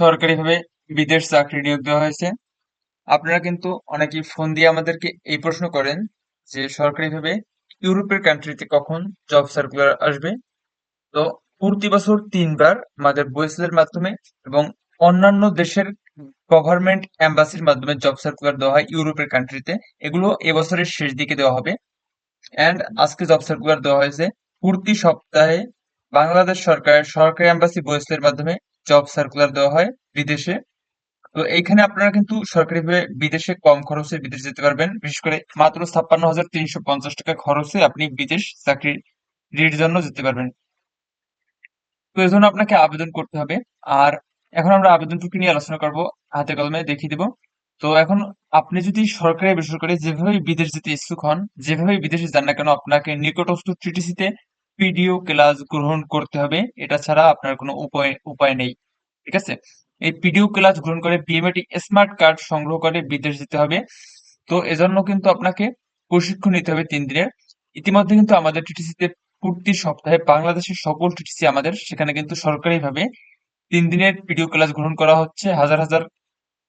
সরকারিভাবে বিদেশ চাকরি নিয়োগ দেওয়া হয়েছে। আপনারা কিন্তু অনেকেই ফোন দিয়ে আমাদেরকে এই প্রশ্ন করেন যে সরকারিভাবে ইউরোপের কান্ট্রিতে কখন জব সার্কুলার আসবে। তো প্রতি বছর তিনবার আমাদের বয়েসেলের মাধ্যমে এবং অন্যান্য দেশের গভর্নমেন্ট এম্বাসির মাধ্যমে জব সার্কুলার দেওয়া হয় ইউরোপের কান্ট্রিতে এগুলো এবছরের শেষ দিকে দেওয়া হবে। অ্যান্ড আজকে জব সার্কুলার দেওয়া হয়েছে। প্রতি সপ্তাহে বাংলাদেশ সরকারের সরকারি এম্বাসি বয়েসেলের মাধ্যমে জব সার্কুলার দেওয়া হয় বিদেশে। তো এইখানে আপনারা কিন্তু সরকারিভাবে বিদেশে কম খরচে বিদেশ যেতে পারবেন। বিশেষ করে মাত্র ছাপ্পান্ন হাজার তিনশো পঞ্চাশ টাকা খরচে আপনি বিদেশ চাকরির জন্য যেতে পারবেন। তো এই জন্য আপনাকে আবেদন করতে হবে। আর এখন আমরা আবেদন প্রক্রিয়া নিয়ে আলোচনা করব, হাতে কলমে দেখিয়ে দিব। তো এখন আপনি যদি সরকারি বেসরকারি যেভাবে বিদেশ যেতে ইচ্ছুক হন, যেভাবে বিদেশে যান না কেন, আপনাকে নিকটস্থ টিটিসিতে পিডিও ক্লাস গ্রহণ করতে হবে। এটা ছাড়া আপনার কোনো উপায় উপায় নেই। ঠিক আছে? এই পিডিও ক্লাস গ্রহণ করে বিএমএটি স্মার্ট কার্ড সংগ্রহ করে বিদেশ যেতে হবে। তো এজন্য কিন্তু আপনাকে প্রশিক্ষণ নিতে হবে তিন দিনের। ইতিমধ্যে কিন্তু আমাদের টিটিসিতে প্রতি সপ্তাহে বাংলাদেশের সকল টিটিসি আমাদের। সেখানে কিন্তু সরকারিভাবে তিন দিনের পিডিও ক্লাস গ্রহণ করা হচ্ছে। হাজার হাজার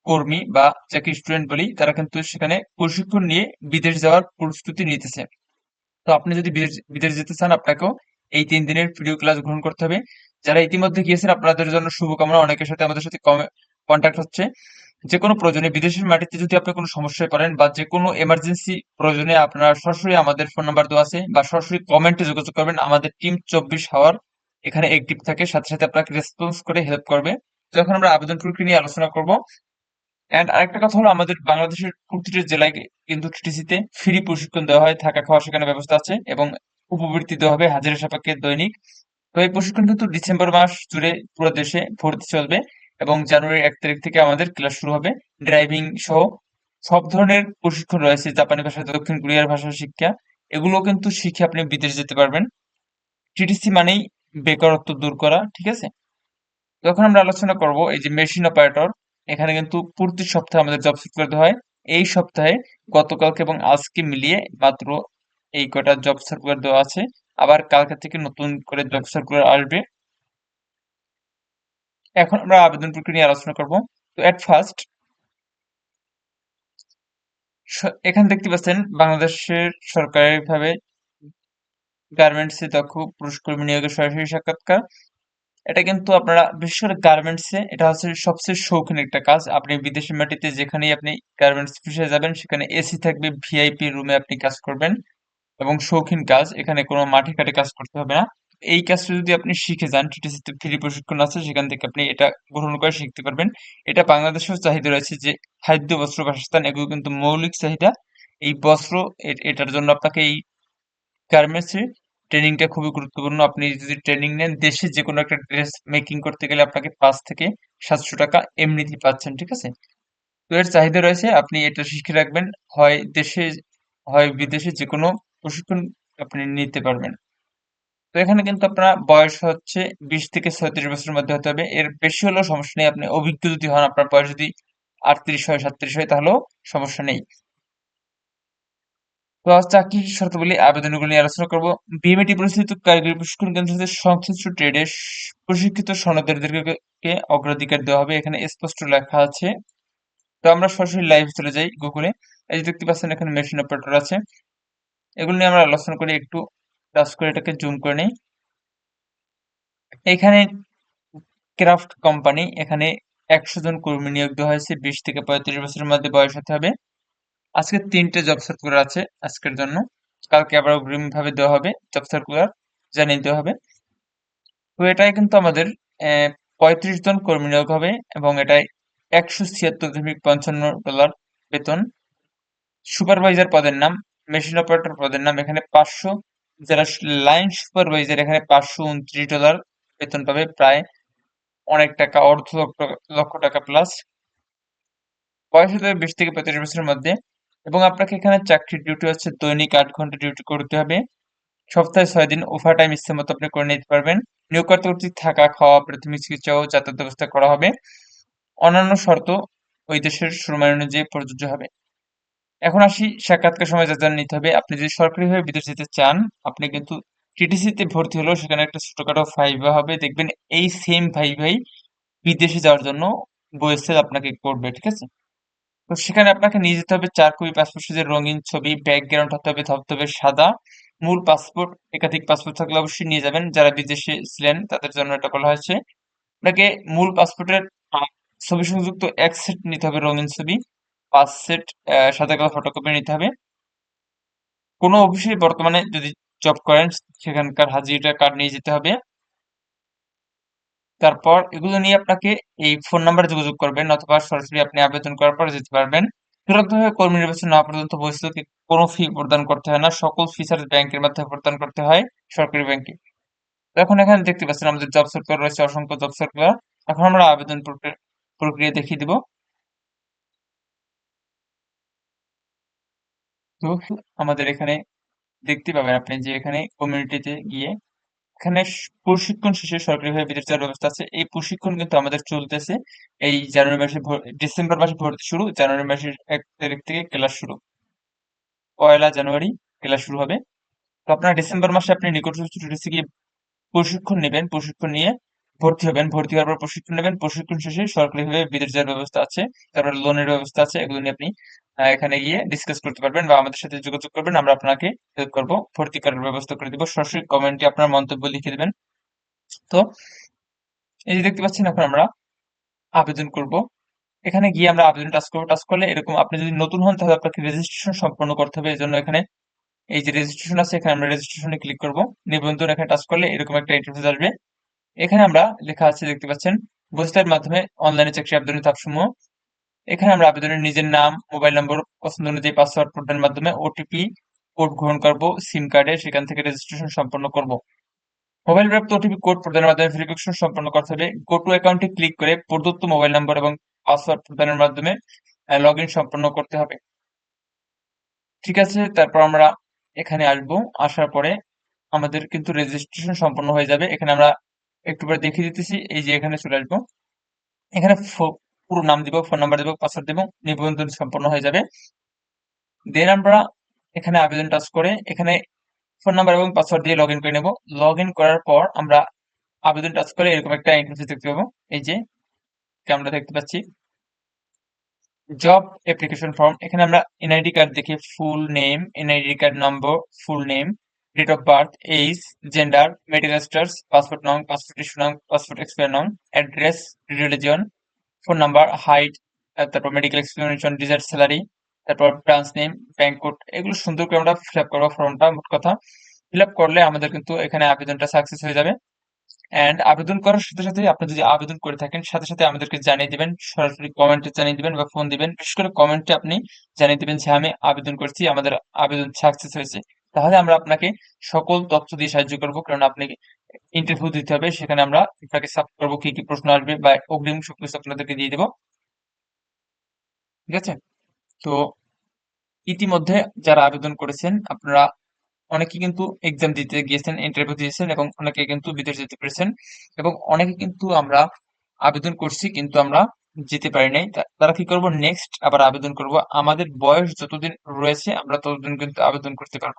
কর্মী বা যাকে স্টুডেন্ট বলি তারা কিন্তু সেখানে প্রশিক্ষণ নিয়ে বিদেশ যাওয়ার প্রস্তুতি নিতেছে। তো আপনি যদি বিদেশ যেতে চান আপনাকেও এই তিন দিনের ভিডিও ক্লাস গ্রহণ করতে হবে। যারা ইতিমধ্যে গিয়েছেন, আপনাদের জন্য শুভকামনা। অনেকের সাথে আমাদের সাথে কন্ট্যাক্ট হচ্ছে। যে কোনো প্রয়োজনে বিদেশের মাটিতে যদি আপনি কোনো সমস্যায় পড়েন বা যে কোনো এমার্জেন্সি প্রয়োজনে আপনার সরাসরি আমাদের ফোন নাম্বার দেওয়া আছে বা সরাসরি কমেন্টে যোগাযোগ করবেন। আমাদের টিম চব্বিশ হাওয়ার এখানে অ্যাক্টিভ থাকে। সাথে সাথে আপনাকে রেসপন্স করে হেল্প করবে। তো এখন আমরা আবেদন প্রক্রিয়া নিয়ে আলোচনা করব। অ্যান্ড আরেকটা কথা হলো, আমাদের বাংলাদেশের প্রতিটি জেলায় কিন্তু টিটিসিতে ফ্রি প্রশিক্ষণ দেওয়া হয়, থাকা খাওয়া সেখানে ব্যবস্থা আছে এবং উপবৃত্তি দেওয়া হবে হাজিরা সাপেক্ষে দৈনিক। তো এই প্রশিক্ষণ কিন্তু ডিসেম্বর মাস জুড়ে পুরো দেশে ভর্তি চলবে এবং জানুয়ারির এক তারিখ থেকে আমাদের ক্লাস শুরু হবে ড্রাইভিং সহ সব ধরনের প্রশিক্ষণ রয়েছে, জাপানি ভাষা, দক্ষিণ কোরিয়ার ভাষা, শিক্ষা। এগুলো কিন্তু শিখে আপনি বিদেশ যেতে পারবেন। টিটিসি মানেই বেকারত্ব দূর করা, ঠিক আছে? তখন আমরা আলোচনা করব এই যে মেশিন অপারেটর এখানে কিন্তু প্রতি সপ্তাহে আমাদের জব সার্কুলার দেওয়া হয়। এই সপ্তাহে গতকালকে এবং আজকে মিলিয়ে মাত্র এই কটা জব সার্কুলার দেওয়া আছে। আবার কালকে থেকে নতুন করে জব সার্কুলার আসবে। এখন আমরা আবেদন প্রক্রিয়া নিয়ে আলোচনা করব। তো এট ফার্স্ট এখানে দেখতে পাচ্ছেন বাংলাদেশের সরকারিভাবে গার্মেন্টসে দক্ষ পুরুষ কর্মী নিয়োগের সরাসরি সাক্ষাৎকার। এটা কিন্তু আপনারা, বিশেষ করে গার্মেন্টসে এটা হচ্ছে সবচেয়ে শৌখিন একটা কাজ। আপনি বিদেশি মাটিতে যেখানেই আপনি গার্মেন্টস অফিসে যাবেন, সেখানে এসি থাকবে ভিআইপি রুমে আপনি কাজ করবেন। এবং শৌখিন কাজ, এখানে কোনো মাঠে ঘাটে কাজ করতে হবে না। এই কাজটা যদি আপনি শিখে যান টিটিসিতে ফ্রি প্রশিক্ষণ আছে, সেখান থেকে আপনি এটা গ্রহণ করে শিখতে পারবেন। এটা বাংলাদেশের চাহিদা রয়েছে যে, খাদ্য, বস্ত্র, বাসস্থান, এগুলো কিন্তু মৌলিক চাহিদা। এই বস্ত্র এটার জন্য আপনাকে এই গার্মেন্টসে ট্রেনিংটা খুবই গুরুত্বপূর্ণ। আপনি যদি ট্রেনিং নেন, দেশে যে কোনো একটা ড্রেস মেকিং করতে গেলে আপনাকে পাঁচ থেকে সাতশো টাকা এমনিতেই পাচ্ছেন, ঠিক আছে? তো এর চাহিদা রয়েছে, আপনি এটা শিখে রাখবেন, হয় দেশে, হয় বিদেশে যে কোনো প্রশিক্ষণ আপনি নিতে পারবেন। তো এখানে কিন্তু আপনার বয়স হচ্ছে বিশ থেকে ছয়ত্রিশ বছরের মধ্যে হতে হবে। এর বেশি হলেও সমস্যা নেই, আপনি অভিজ্ঞ যদি হন, আপনার বয়স যদি আটত্রিশ হয়, সাতত্রিশ হয়, তাহলেও সমস্যা নেই। চাকরির শর্তাবলী আবেদনগুলো নিয়ে আলোচনা করব? বিএমএটি পরিচালিত কারিগরি প্রশিক্ষণ কেন্দ্র থেকে সংশ্লিষ্ট ট্রেডে প্রশিক্ষিত সনদদারদেরকে অগ্রাধিকার দেওয়া হবে। এখানে স্পষ্ট লেখা আছে। তো আমরা সরাসরি লাইভ চলে যাই গুগলে এই যে দেখতে পাচ্ছেন, এখানে মেশিন অপারেটর আছে। এগুলো নিয়ে আমরা আলোচনা করি একটু। টাচ করে এটাকে জুম করে নিই। এখানে ক্রাফট কোম্পানি এখানে একশো জন কর্মী নিয়োগ দেওয়া হয়েছে। বিশ থেকে পঁয়ত্রিশ বছরের মধ্যে বয়স হতে হবে। আজকে তিনটে জব সার্কুলার আছে আজকের জন্য। কালকে আবার অগ্রিম ভাবে দেওয়া হবে জব সার্কুলার জানিয়ে দেওয়া হবে। তো এটাই কিন্তু আমাদের পঁয়ত্রিশ জন কর্মী নিয়োগ হবে এবং এটাই একশো ছিয়াত্তর দশমিক পঞ্চান্ন ডলার বেতন। সুপারভাইজার পদের নাম, মেশিন অপারেটর পদের নাম এখানে পাঁচশো। যারা লাইন সুপারভাইজার এখানে পাঁচশো উনত্রিশ ডলার বেতন পাবে, প্রায় অনেক টাকা, অর্ধ লক্ষ টাকা প্লাস বয়স হতে বিশ থেকে পঁয়ত্রিশ বছরের মধ্যে। এবং আপনাকে এখানে চাকরির ডিউটি হচ্ছে দৈনিক আট ঘণ্টা ডিউটি করতে হবে। সপ্তাহে ছয় দিন ওভার টাইম ইচ্ছে মতো আপনি করে নিতে পারবেন। নিয়োগকর্তা কর্তৃক থাকা, খাওয়া, প্রাথমিক চিকিৎসা ও যাতায়াত ব্যবস্থা করা হবে। অন্যান্য শর্ত ওই দেশের সুরমায় অনুযায়ী প্রযোজ্য হবে। এখন আসি সাক্ষাৎকার সময় যা নিতে হবে। আপনি যদি সরকারিভাবে বিদেশ যেতে চান, আপনি কিন্তু টিটিসিতে ভর্তি হলেও সেখানে একটা ছোটখাটো ভাইভা হবে। দেখবেন এই সেম ভাই ভাই বিদেশে যাওয়ার জন্য বয়েসেল আপনাকে করবে, ঠিক আছে? তো সেখানে আপনাকে নিয়ে যেতে হবে চার কপি পাসপোর্ট সাইজের রঙিন ছবি ব্যাকগ্রাউন্ড হতে হবে ধবধবে সাদা। মূল পাসপোর্ট একাধিক পাসপোর্ট থাকলে অবশ্যই নিয়ে যাবেন। যারা বিদেশে ছিলেন, তাদের জন্য এটা বলা হয়েছে। আপনাকে মূল পাসপোর্টের ছবি সংযুক্ত এক সেট নিতে হবে রঙিন ছবি। পাঁচ সেট সাদা কালো ফটোকপি নিতে হবে। কোনো অফিসে বর্তমানে যদি জব করেন, সেখানকার হাজিরা কার্ড নিয়ে যেতে হবে। তারপর এগুলো নিয়ে আপনাকে এই ফোন নাম্বারে যোগাযোগ করবেন অথবা সরাসরি আপনি আবেদন করার পর যেতে পারবেন। চূড়ান্তভাবে কর্মী নির্বাচন না পর্যন্ত বৈশ্বিক কোনো ফি প্রদান করতে হয় না, সকল ফিচার ব্যাংকের মাধ্যমে প্রদান করতে হয় সরকারি ব্যাংকে। এখন এখানে দেখতে পাচ্ছেন আমাদের জব সার্কুলার রয়েছে, অসংখ্য জব সার্কুলার এখন আমরা আবেদন প্রক্রিয়া দেখিয়ে দিব। তো আমাদের এখানে দেখতে পাবেন আপনি যে এখানে কমিউনিটিতে গিয়ে এখানে প্রশিক্ষণ শেষে সরকারিভাবে বিদেশ যাওয়ার ব্যবস্থা আছে। এই প্রশিক্ষণ কিন্তু আমাদের চলতেছে। এই জানুয়ারি মাসে ডিসেম্বর মাসে ভর্তি শুরু, জানুয়ারি মাসের এক তারিখ থেকে ক্লাস শুরু। পয়লা জানুয়ারি ক্লাস শুরু হবে। তো আপনার ডিসেম্বর মাসে আপনি নিকটস্থ গিয়ে প্রশিক্ষণ নেবেন। প্রশিক্ষণ নিয়ে ভর্তি হবেন, ভর্তি হওয়ার পর প্রশিক্ষণ নেবেন। প্রশিক্ষণ শেষে সরকারিভাবে বিদেশ যাওয়ার ব্যবস্থা আছে, তারপর লোনের ব্যবস্থা আছে, এগুলো নিয়ে আপনি এখানে গিয়ে ডিসকাস করতে পারবেন বা আমাদের সাথে যোগাযোগ করবেন, আমরা আপনাকে হেল্প করব। ভর্তি করার ব্যবস্থা করে দিব। সরাসরি কমেন্টে আপনার মন্তব্য লিখে দেবেন। তো, এই যে দেখতে পাচ্ছেন এখন আমরা আবেদন করব। এখানে গিয়ে আমরা আবেদন টাচ করব। টাচ করলে এরকম আপনি যদি নতুন হন, তাহলে আপনাকে রেজিস্ট্রেশন সম্পন্ন করতে হবে। এই জন্য এখানে এই যে রেজিস্ট্রেশন আছে, এখানে আমরা রেজিস্ট্রেশনে ক্লিক করব। নিবন্ধন এখানে টাচ করলে এরকম একটা ইন্টারফেস আসবে। এখানে আমরা লেখা আছে, দেখতে পাচ্ছেন বস্তার মাধ্যমে অনলাইনে চাকরি আবেদনের ধাপসমূহ। এখানে আমরা আবেদনের নিজের নাম মোবাইল নম্বর পছন্দ অনুযায়ী পাসওয়ার্ড প্রদানের মাধ্যমে ওটিপি কোড গ্রহণ করব সিম কার্ডে সেখান থেকে রেজিস্ট্রেশন সম্পন্ন করব। মোবাইল প্রাপ্ত ওটিপি কোড প্রদানের মাধ্যমে ভেরিফিকেশন সম্পন্ন করতে হবে গো টু অ্যাকাউন্টে ক্লিক করে প্রদত্ত মোবাইল নম্বর এবং পাসওয়ার্ড প্রদানের মাধ্যমে লগ ইন সম্পন্ন করতে হবে। ঠিক আছে, তারপর আমরা এখানে আসব। আসার পরে আমাদের কিন্তু রেজিস্ট্রেশন সম্পন্ন হয়ে যাবে। এখানে আমরা একটু পরে দেখিয়ে দিতেছি। এই যে এখানে চলে আসব। এখানে পুরো নাম দিব ফোন নাম্বার দিব পাসওয়ার্ড দিব, নিবন্ধন সম্পন্ন হয়ে যাবে। দেন আমরা এখানে আবেদন টাচ করে, এখানে ফোন নাম্বার এবং পাসওয়ার্ড দিয়ে লগ ইন করে নেব। লগ ইন করার পর আমরা আবেদন টাচ করে এরকম একটা ইন্টারফেস দেখতে পাবো। এই যে আমরা দেখতে পাচ্ছি। জব অ্যাপ্লিকেশন ফর্ম এখানে আমরা এনআইডি কার্ড দেখি full name NID card number full name date of birth age gender medical stars passport নং পাসপোর্ট ইস্যু নং পাসপোর্ট এক্সপায়ার নং address religion phone number height তারপর মেডিকেল এক্সপ্লেনেশন ডিজার্ট স্যালারি তারপর branch name bank code এগুলো সুন্দর করে আমরা fill up করব ফর্মটা মোট কথা। ফিল আপ করলে আমাদের কিন্তু এখানে আবেদনটা সাকসেস হয়ে যাবে। অ্যান্ড আবেদন করার সাথে সাথে আপনি যদি আবেদন করে থাকেন, সাথে সাথে আমাদেরকে জানিয়ে দিবেন, সরাসরি কমেন্টে জানিয়ে দিবেন বা ফোন দিবেন। বিশেষ করে কমেন্টে আপনি জানিয়ে দিবেন যে আমি আবেদন করছি, আমাদের আবেদন সাকসেস হয়েছে। তাহলে আমরা আপনাকে সকল তথ্য দিয়ে সাহায্য করব। কারণ আপনি ইন্টারভিউ দিতে হবে, সেখানে আমরা আপনাকে সাপ করব, কি কি প্রশ্ন আসবে বা অগ্রিম সবকিছু আপনাদেরকে দিয়ে দেবো। ঠিক আছে? তো ইতিমধ্যে যারা আবেদন করেছেন, আপনারা অনেকে কিন্তু এক্সাম দিতে গিয়েছেন ইন্টারভিউ দিয়েছেন এবং অনেকে কিন্তু বিদেশ যেতে পেরেছেন এবং অনেকে কিন্তু আমরা আবেদন করছি কিন্তু আমরা যেতে পারি নাই। তারা কি করব? নেক্সট আবার আবেদন করব। আমাদের বয়স যতদিন রয়েছে, আমরা ততদিন কিন্তু আবেদন করতে পারব।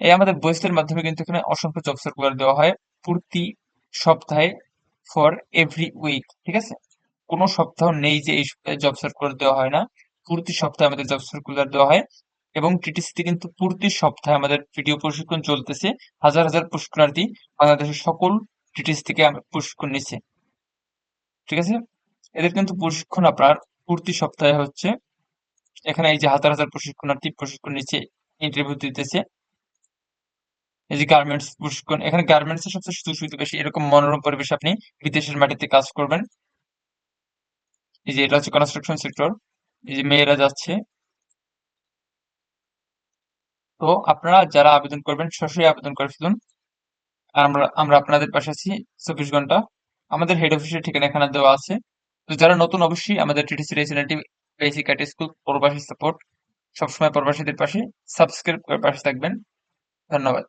এই আমাদের বয়সের মাধ্যমে কিন্তু এখানে অসংখ্য জব সার্কুলার দেওয়া হয় প্রতি সপ্তাহে ফর এভরি উইক ঠিক আছে? কোনো সপ্তাহ নেই যে এই জব সার্কুলার দেওয়া হয় না। প্রতি সপ্তাহে আমাদের জব সার্কুলার দেওয়া হয় এবং টিটিসিতে কিন্তু প্রতি সপ্তাহে আমাদের ভিডিও প্রশিক্ষণ চলতেছে। হাজার হাজার প্রশিক্ষণার্থী বাংলাদেশের সকল টিটিসি থেকে প্রশিক্ষণ নিচ্ছে। ঠিক আছে? এদের কিন্তু প্রশিক্ষণ আপনার প্রতি সপ্তাহে হচ্ছে, এখানে এই যে হাজার হাজার প্রশিক্ষণার্থী প্রশিক্ষণ নিচ্ছে ইন্টারভিউ দিতেছে। এই যে গার্মেন্টস প্রশিক্ষণ এখানে গার্মেন্টস এর সবচেয়ে সুযোগ সুবিধা বেশি, এরকম মনোরম পরিবেশে আপনি বিদেশের মাটিতে কাজ করবেন। এই যে এটা হচ্ছে কনস্ট্রাকশন সেক্টর এই যে মেয়েরা যাচ্ছে। তো আপনারা যারা আবেদন করবেন, সরাসরি আবেদন করে ফেলুন। আমরা আমরা আপনাদের পাশে আছি চব্বিশ ঘণ্টা। আমাদের হেড অফিসের ঠিকানা এখানে দেওয়া আছে। তো যারা নতুন অবশ্যই আমাদের টিটিসি রেসিডেন্টি বেসিক স্কুল প্রবাসী সাপোর্ট সবসময় প্রবাসীদের পাশে সাবস্ক্রাইব করে পাশে থাকবেন। ধন্যবাদ।